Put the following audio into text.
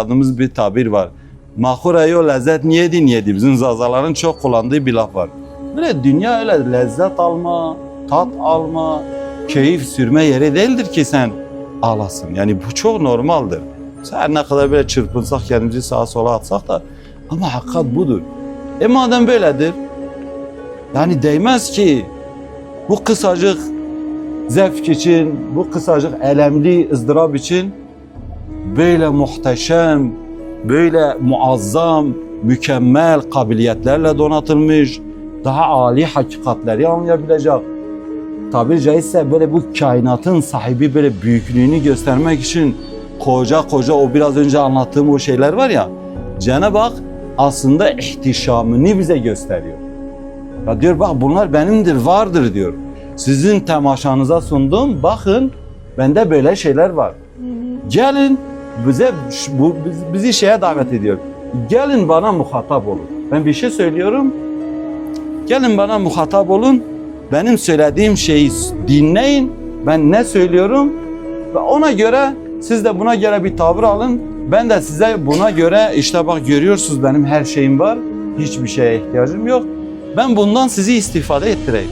adımız bir tabir var. Mahurayı o lezzet niyedin yedi. Bizim zazaların çok kullandığı bir laf var. Böyle dünya öyle lezzet alma, tat alma, keyif sürme yeri değildir ki sen ağlasın. Yani bu çok normaldir. Her ne kadar böyle çırpınsak kendimizi sağa sola atsak da ama hakikat budur. E madem böyledir yani değmez ki bu kısacık zevk için, bu kısacık elemli ızdırap için böyle muhteşem, böyle muazzam, mükemmel kabiliyetlerle donatılmış, daha âli hakikatleri anlayabilecek. Tabiri caizse böyle bu kainatın sahibi böyle büyüklüğünü göstermek için koca koca o biraz önce anlattığım o şeyler var ya, Cenab-ı Hak aslında ihtişamını bize gösteriyor. Ya diyor bak bunlar benimdir, vardır diyor. Sizin temaşanıza sundum, bakın bende böyle şeyler var. Gelin bize bu biz- bizi şeye davet ediyor. Gelin bana muhatap olun. Ben bir şey söylüyorum. Gelin bana muhatap olun. Benim söylediğim şeyi dinleyin. Ben ne söylüyorum ve ona göre siz de buna göre bir tavır alın. Ben de size buna göre işte bak görüyorsunuz benim her şeyim var. Hiçbir şeye ihtiyacım yok. Ben bundan sizi istifade ettireyim.